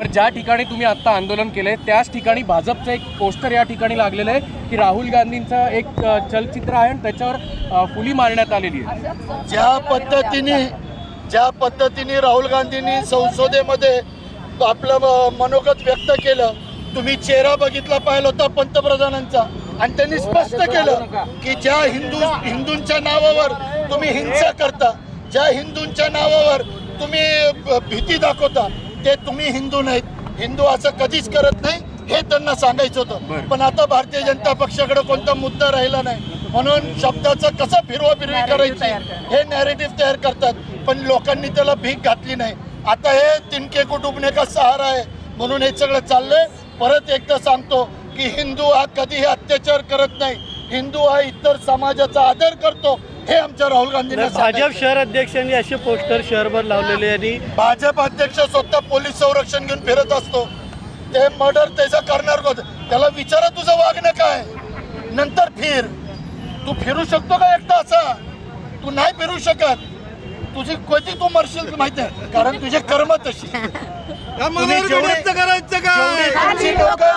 तर ज्या ठिकाणी तुम्ही आत्ता आंदोलन केलं आहे त्याच ठिकाणी भाजपचं एक पोस्टर या ठिकाणी लागलेलं आहे की राहुल गांधींचं एक चलचित्र आहे आणि त्याच्यावर फुली मारण्यात आलेली आहे. ज्या पद्धतीने ज्या पद्धतीने राहुल गांधींनी संसदेमध्ये आपलं मनोगत व्यक्त केलं तुम्ही चेहरा बघितला पाहिला होता पंतप्रधानांचा आणि त्यांनी स्पष्ट केलं की ज्या हिंदू हिंदूंच्या नावावर तुम्ही हिंसा करता ज्या हिंदूंच्या नावावर तुम्ही भीती दाखवता ते तुम्ही हिंदू नाहीत. हिंदू असं कधीच करत नाही हे त्यांना सांगायचं होतं. पण आता भारतीय जनता पक्षाकडे कोणता मुद्दा राहिला नाही. म्हणून शब्दाचं कसं फिरवा फिरवी करायची? हे नॅरेटिव्ह तयार करतात. पण लोकांनी त्याला भीक घातली नाही. आता हे तिनके को डुबणे का सहारा आहे? म्हणून हे सगळं चाललंय. परत एकदा सांगतो की हिंदू हा कधीही अत्याचार करत नाही. हिंदू हा इतर समाजाचा आदर करतो हे आमच्या राहुल गांधींना भाजप. शहर अध्यक्षांनी असे पोस्टर शहरभर लावलेले आणि भाजप अध्यक्ष स्वतः पोलीस संरक्षण घेऊन फिरत असतो. ते मर्डर त्याचं करणार कोण? त्याला विचारा तुझं वागणं काय? नंतर फिर. तू फिरू शकतो का एकटा असा? तू नाही फिरू शकत. तुझी कधी तू मरशील माहिती आहे कारण तुझे कर्म तशी तुमची लोकं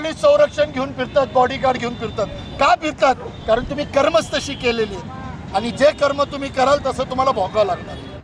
पोलीस संरक्षण घेऊन फिरतात बॉडीगार्ड घेऊन फिरतात. का फिरतात? कारण तुम्ही कर्मच तशी केलेली आहे आणि जे कर्म तुम्ही कराल तसं तुम्हाला भोगावं लागणार.